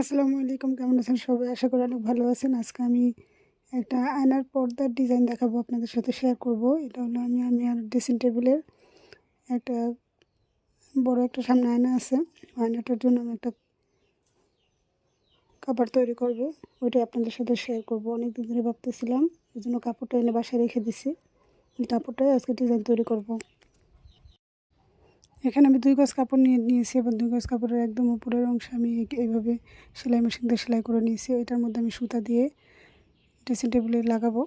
আসসালামু আলাইকুম, কেমন আছেন সবাই? আশা করি অনেক ভালো আছেন। আজকে আমি একটা আয়নার পর্দার ডিজাইন দেখাবো আপনাদের সাথে শেয়ার করব। এটা হলো আমি আমি আর ড্রেসিং টেবিলের একটা বড় একটা সামনে আয়না আছে। আয়নাটার জন্য আমি একটা কাপড় তৈরি করব। ওইটাই আপনাদের সাথে শেয়ার করব। অনেক দিন ধরে ভাবতেছিলাম এই জন্য কাপড়টা এনে বাসায় রেখে দিছি। কাপড়টাই আজকে ডিজাইন তৈরি করব। এখানে আমি দুই গজ কাপড় নিয়ে, নিয়েছি এবং দুই গজ কাপড়ের একদম উপরের অংশ আমি এইভাবে সেলাই মেশিন দিয়ে সেলাই করে নিয়েছি। এটার মধ্যে আমি সুতা দিয়ে ড্রেসিং টেবিলে লাগাবো।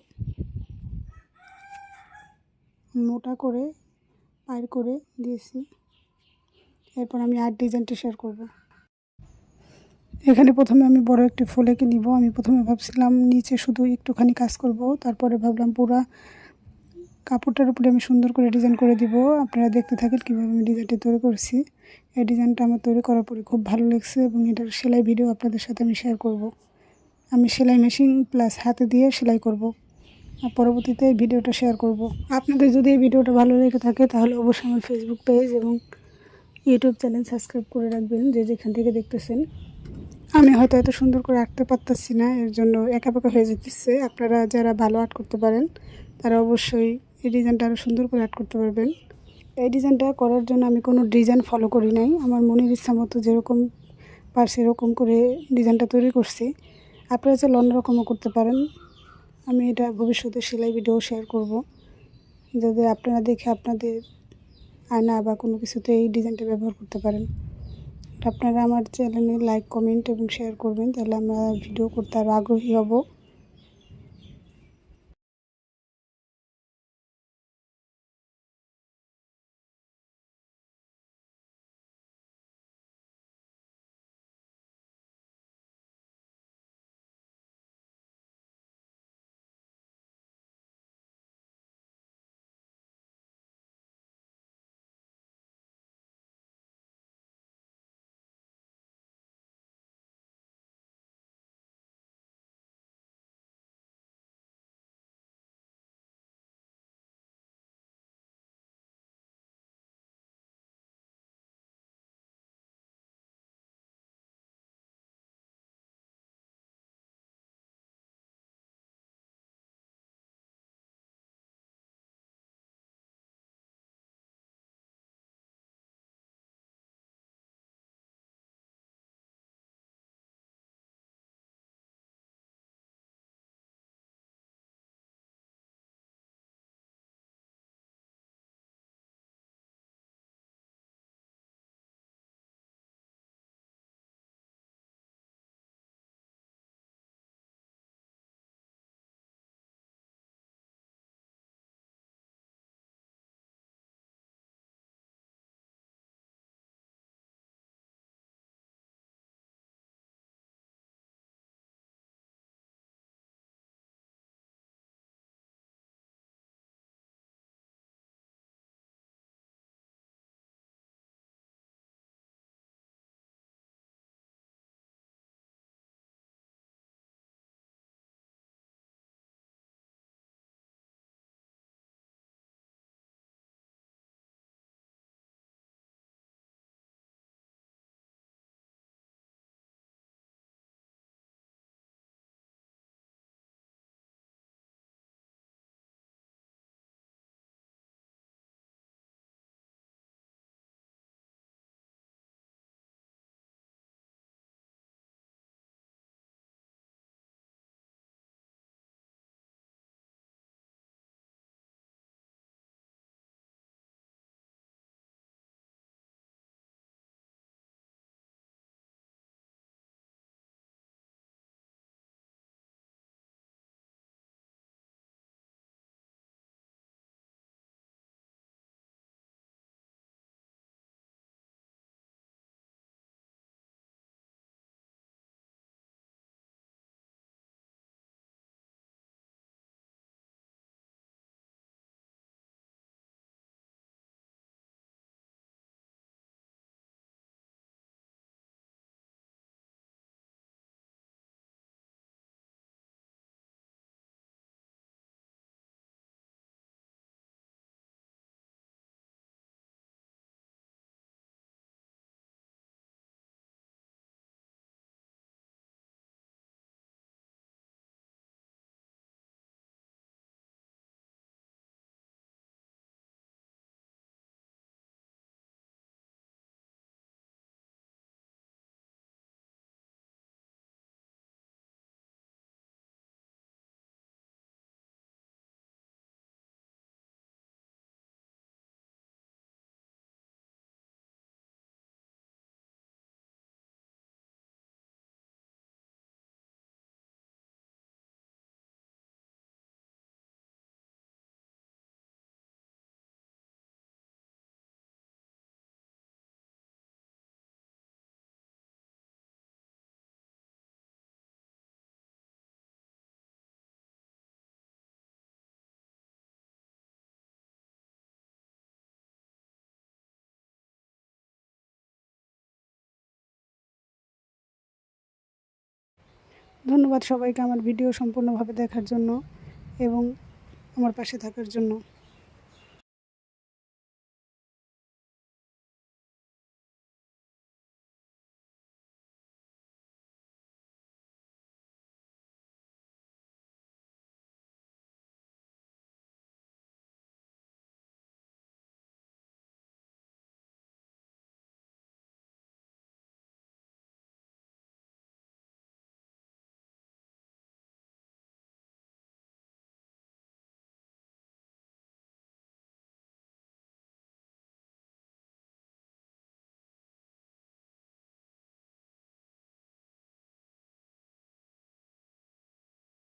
মোটা করে, পায়ের করে দিয়েছি। এরপর আমি আর ডিজাইনটা শেয়ার করব। এখানে প্রথমে আমি বড় একটি ফুলেকে নিব। আমি প্রথমে ভাবছিলাম নিচে শুধু একটুখানি কাজ করব, তারপরে ভাবলাম পুরা কাপড়টার উপরে আমি সুন্দর করে ডিজাইন করে দিব আপনারা দেখতে থাকেন কীভাবে আমি ডিজাইনটা তৈরি করছি এই ডিজাইনটা আমার তৈরি করার পরে খুব ভালো লাগছে এবং এটার সেলাই ভিডিও আপনাদের সাথে আমি শেয়ার করব। আমি সেলাই মেশিন প্লাস হাতে দিয়ে সেলাই করব। আর পরবর্তীতে এই ভিডিওটা শেয়ার করব। আপনাদের যদি এই ভিডিওটা ভালো লেগে থাকে তাহলে অবশ্যই আমার ফেসবুক পেজ এবং ইউটিউব চ্যানেল সাবস্ক্রাইব করে রাখবেন যে যেখান থেকে দেখতেছেন আমি হয়তো এত সুন্দর করে আঁকতে পারতেছি না, এর জন্য একা পাকা হয়ে যেতেছে আপনারা যারা ভালো আর্ট করতে পারেন, তারা অবশ্যই এই ডিজাইনটা আরও সুন্দর করে অ্যাড করতে পারবেন। এই ডিজাইনটা করার জন্য আমি কোনো ডিজাইন ফলো করি নাই। আমার মনের ইচ্ছা মতো যেরকম পারছি এরকম করে ডিজাইনটা তৈরি করছি। আপনারা চাইলে অন্যরকমও করতে পারেন। আমি এটা ভবিষ্যতে সেলাই ভিডিও শেয়ার করব। যাতে আপনারা দেখে আপনাদের আয়না বা কোনো কিছুতে এই ডিজাইনটা ব্যবহার করতে পারেন। আপনারা আমার চ্যানেলে লাইক কমেন্ট এবং শেয়ার করবেন। তাহলে আমরা ভিডিও করতে আরও আগ্রহী হব। ধন্যবাদ সবাইকে আমার ভিডিও সম্পূর্ণভাবে দেখার জন্য এবং আমার পাশে থাকার জন্য।